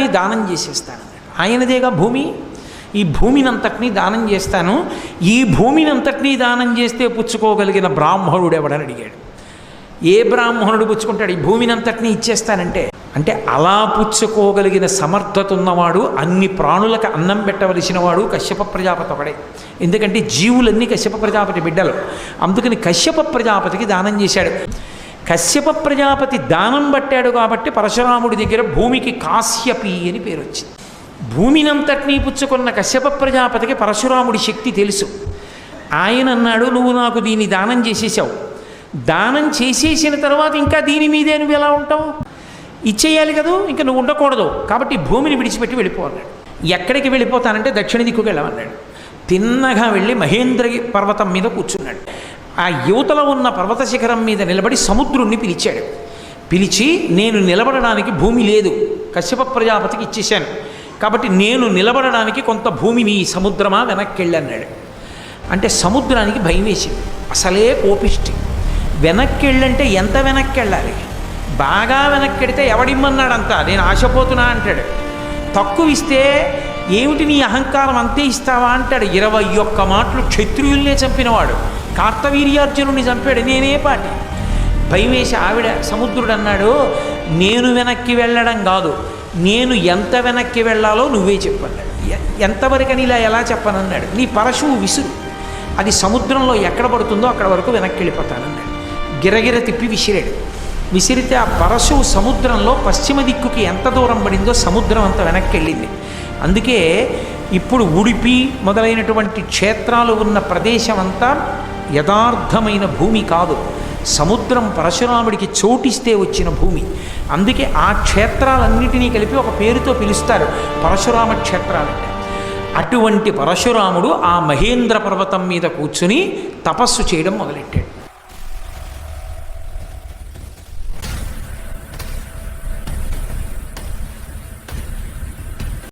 అవి దానం చేసేస్తాను. ఆయనదేగా భూమి? ఈ భూమినంతటినీ దానం చేస్తాను. ఈ భూమినంతటినీ దానం చేస్తే పుచ్చుకోగలిగిన బ్రాహ్మణుడు ఎవడని అడిగాడు. ఏ బ్రాహ్మణుడు పుచ్చుకుంటాడు? ఈ భూమినంతటినీ ఇచ్చేస్తానంటే. అంటే అలా పుచ్చుకోగలిగిన సమర్థత ఉన్నవాడు అన్ని ప్రాణులకు అన్నం పెట్టవలసిన వాడు కశ్యప ప్రజాపతి ఒకడే. ఎందుకంటే జీవులన్నీ కశ్యప ప్రజాపతి బిడ్డలు. అందుకని కశ్యప ప్రజాపతికి దానం చేశాడు. కశ్యప ప్రజాపతి దానం పట్టాడు కాబట్టి పరశురాముడి దగ్గర భూమికి కాశ్యపి అని పేరు వచ్చింది. భూమినంతటినీ పుచ్చుకున్న కశ్యప ప్రజాపతికి పరశురాముడి శక్తి తెలుసు. ఆయన అన్నాడు నువ్వు నాకు దీన్ని దానం చేసేసావు. దానం చేసేసిన తర్వాత ఇంకా దీని మీదే నువ్వు ఎలా ఉంటావు? ఇచ్చేయాలి కదా? ఇంకా నువ్వు ఉండకూడదు. కాబట్టి భూమిని విడిచిపెట్టి వెళ్ళిపోన్నాడు ఎక్కడికి వెళ్ళిపోతానంటే దక్షిణ దిక్కుకు వెళ్ళమన్నాడు. తిన్నగా వెళ్ళి మహేంద్ర పర్వతం మీద కూర్చున్నాడు. ఆ యువతలో ఉన్న పర్వత శిఖరం మీద నిలబడి సముద్రుణ్ణి పిలిచాడు. పిలిచి నేను నిలబడడానికి భూమి లేదు. కశ్యప ప్రజాపతికి ఇచ్చేశాను. కాబట్టి నేను నిలబడడానికి కొంత భూమిని సముద్రమా వెనక్కెళ్ళన్నాడు. అంటే సముద్రానికి భయం వేసింది. అసలే కోపిష్టి. వెనక్కి వెళ్ళంటే ఎంత వెనక్కి వెళ్ళాలి బాగా వెనక్కెడితే ఎవడిమ్మన్నాడంతా? నేను ఆశపోతున్నా అంటాడు. తక్కువ ఇస్తే ఏమిటి నీ అహంకారం అంతే ఇస్తావా అంటాడు. ఇరవై ఒక్క మాటలు క్షత్రియుల్నే చంపినవాడు. కార్తవీర్యార్జునుడిని చంపాడు. నేనే పాటి. భయం వేసి ఆవిడ సముద్రుడు అన్నాడు నేను వెనక్కి వెళ్ళడం కాదు. నేను ఎంత వెనక్కి వెళ్ళాలో నువ్వే చెప్పన్నాడు ఎంతవరకని ఇలా ఎలా చెప్పనన్నాడు. నీ పరశువు విసురు. అది సముద్రంలో ఎక్కడ పడుతుందో అక్కడ వరకు వెనక్కి వెళ్ళిపోతానన్నాడు. గిరగిర తిప్పి విసిరాడు. విసిరితే ఆ పరశువు సముద్రంలో పశ్చిమ దిక్కుకి ఎంత దూరం పడిందో సముద్రం అంత వెనక్కి వెళ్ళింది. అందుకే ఇప్పుడు ఉడిపి మొదలైనటువంటి క్షేత్రాలు ఉన్న ప్రదేశం అంతా యథార్థమైన భూమి కాదు. సముద్రం పరశురాముడికి చోటిస్తే వచ్చిన భూమి. అందుకే ఆ క్షేత్రాలన్నిటినీ కలిపి ఒక పేరుతో పిలుస్తారు. పరశురామ క్షేత్రాలంటే అటువంటి పరశురాముడు ఆ మహేంద్ర పర్వతం మీద కూర్చుని తపస్సు చేయడం మొదలెట్టాడు.